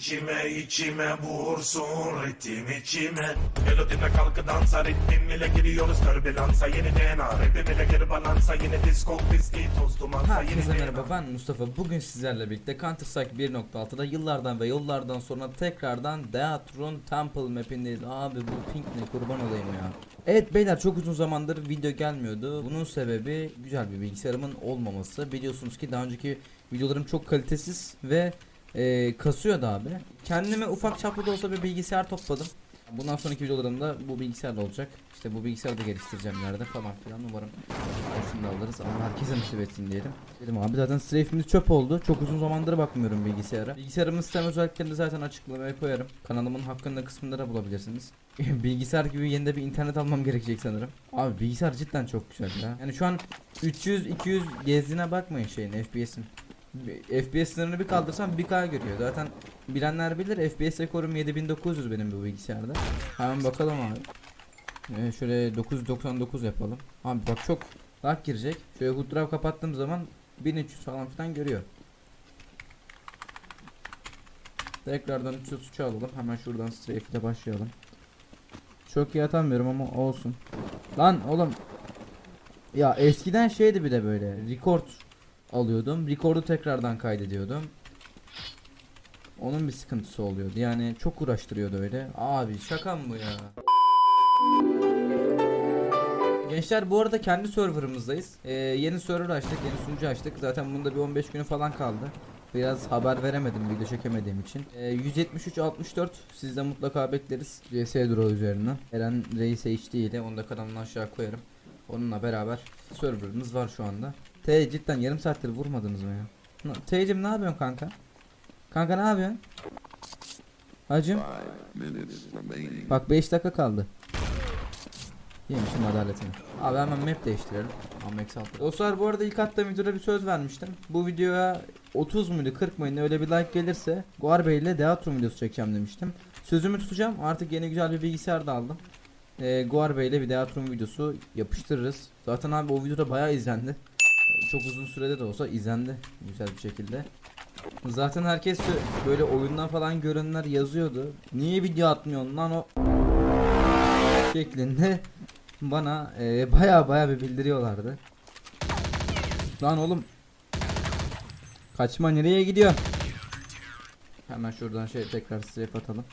içime içime vursun ritim içime Melodime kalkı dansa ritmim ile giriyoruz türbülansa Yeni DNA rapim ile geri balansa Yeni disco viski toz dumansa Yeni Herkese DNA merhaba ben Mustafa. Bugün sizlerle birlikte Counter Strike 1.6'da yıllardan ve yıllardan sonra tekrardan Deatron Temple mapindeyiz. Abi bu pink ne kurban olayım ya. Evet beyler çok uzun zamandır video gelmiyordu. Bunun sebebi güzel bir bilgisayarımın olmaması. Biliyorsunuz ki daha önceki videolarım çok kalitesiz ve e, kasıyordu abi. Kendime ufak çaplı da olsa bir bilgisayar topladım. Bundan sonraki videolarımda bu bilgisayarda olacak. İşte bu bilgisayarı da geliştireceğim ileride falan filan umarım Aslında alırız ama herkese nasip etsin diyelim. Dedim abi zaten strafimiz çöp oldu. Çok uzun zamandır bakmıyorum bilgisayara. Bilgisayarımın sistem özelliklerini zaten açıklamaya koyarım. Kanalımın hakkında kısmında da bulabilirsiniz. Bilgisayar gibi yeni de bir internet almam gerekecek sanırım. Abi bilgisayar cidden çok güzel ya. Yani şu an 300-200 gezdiğine bakmayın şeyin FPS'in. FPS sınırını bir kaldırsam 1K görüyor. Zaten bilenler bilir FPS rekorum 7900 benim bu bilgisayarda. Hemen bakalım abi. Ee, şöyle 999 yapalım. Abi bak çok lag girecek. Şöyle hood drive kapattığım zaman 1300 falan filan görüyor. Tekrardan 333 alalım. Hemen şuradan strafe ile başlayalım. Çok iyi atamıyorum ama olsun. Lan oğlum. Ya eskiden şeydi bir de böyle. Record alıyordum. Record'u tekrardan kaydediyordum. Onun bir sıkıntısı oluyordu. Yani çok uğraştırıyordu öyle. Abi şaka mı bu ya? Gençler bu arada kendi serverımızdayız. Ee, yeni server açtık, yeni sunucu açtık. Zaten bunda bir 15 günü falan kaldı. Biraz haber veremedim video çekemediğim için. Ee, 173 64 siz de mutlaka bekleriz. CS Draw üzerinden. Eren Reis HD ile onu da kanalına aşağı koyarım. Onunla beraber serverımız var şu anda. T cidden yarım saattir vurmadınız mı ya? T'cim ne yapıyorsun kanka? Kanka ne yapıyorsun? Hacım bak 5 dakika kaldı. Yemişim adaletini. Abi hemen map değiştirelim. Amex altı. Dostlar bu arada ilk attığım videoda bir söz vermiştim. Bu videoya 30 muydu 40 mıydı öyle bir like gelirse Guar Bey ile Deatron videosu çekeceğim demiştim. Sözümü tutacağım. Artık yeni güzel bir bilgisayar da aldım. Ee, Guar Bey ile bir Deatron videosu yapıştırırız. Zaten abi o videoda bayağı izlendi. Çok uzun sürede de olsa izlendi güzel bir şekilde. Zaten herkes böyle oyundan falan görenler yazıyordu. Niye video atmıyorsun lan o şeklinde bana e, baya baya bir bildiriyorlardı. Lan oğlum. Kaçma nereye gidiyor? Hemen şuradan şey tekrar strafe atalım.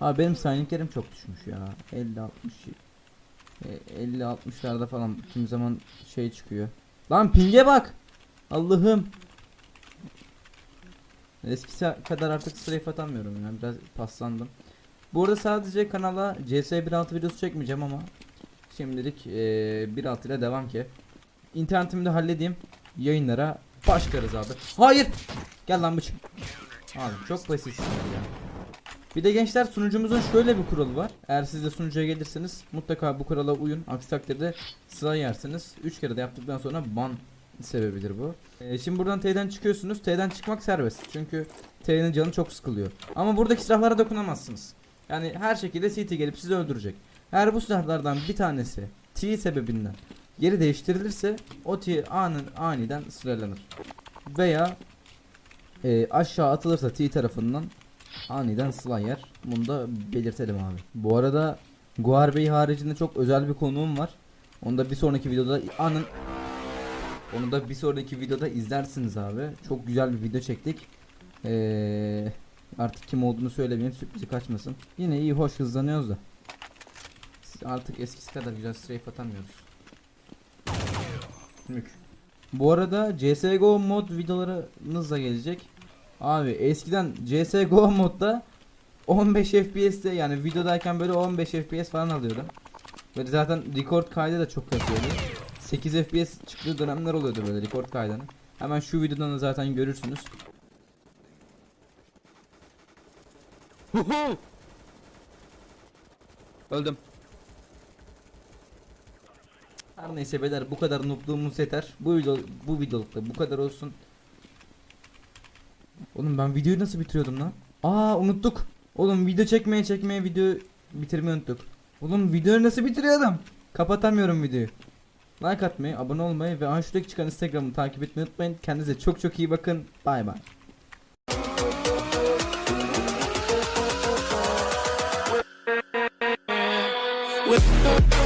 Abi benim signinglerim çok düşmüş ya. 50 60 e, 50 60'larda falan kim zaman şey çıkıyor. Lan pinge bak. Allah'ım. Eskisi kadar artık strafe atamıyorum ya. Biraz paslandım. Bu arada sadece kanala CS 1.6 videosu çekmeyeceğim ama şimdilik eee 1.6 ile devam ki. İnternetimi de halledeyim. Yayınlara başlarız abi. Hayır. Gel lan bıçım. Abi çok basitsin ya. Bir de gençler sunucumuzun şöyle bir kuralı var. Eğer siz de sunucuya gelirseniz mutlaka bu kurala uyun. Aksi takdirde sıra yersiniz. 3 kere de yaptıktan sonra ban sebebidir bu. Ee, şimdi buradan T'den çıkıyorsunuz. T'den çıkmak serbest. Çünkü T'nin canı çok sıkılıyor. Ama buradaki silahlara dokunamazsınız. Yani her şekilde CT gelip sizi öldürecek. Eğer bu silahlardan bir tanesi T sebebinden geri değiştirilirse o T anın aniden sıralanır. Veya e, aşağı atılırsa T tarafından aniden sıla yer. Bunu da belirtelim abi. Bu arada Guar Bey haricinde çok özel bir konuğum var. Onu da bir sonraki videoda anın onu da bir sonraki videoda izlersiniz abi. Çok güzel bir video çektik. Eee Artık kim olduğunu söylemeyeyim sürprizi kaçmasın. Yine iyi hoş hızlanıyoruz da. Artık eskisi kadar güzel strafe atamıyoruz. Mük. Bu arada CSGO mod videolarınız da gelecek. Abi eskiden CSGO modda 15 FPS'te yani videodayken böyle 15 FPS falan alıyordum. Böyle zaten record kaydı da çok kasıyordu. 8 FPS çıktığı dönemler oluyordu böyle record kaydının. Hemen şu videodan da zaten görürsünüz. Öldüm. Her neyse beyler bu kadar noobluğumuz yeter. Bu video bu videolukta bu kadar olsun. Oğlum ben videoyu nasıl bitiriyordum lan? Aa unuttuk. Oğlum video çekmeye çekmeye video bitirmeyi unuttuk. Oğlum videoyu nasıl bitiriyordum? Kapatamıyorum videoyu. Like atmayı, abone olmayı ve an şuradaki çıkan Instagram'ı takip etmeyi unutmayın. Kendinize çok çok iyi bakın. Bay bay. We'll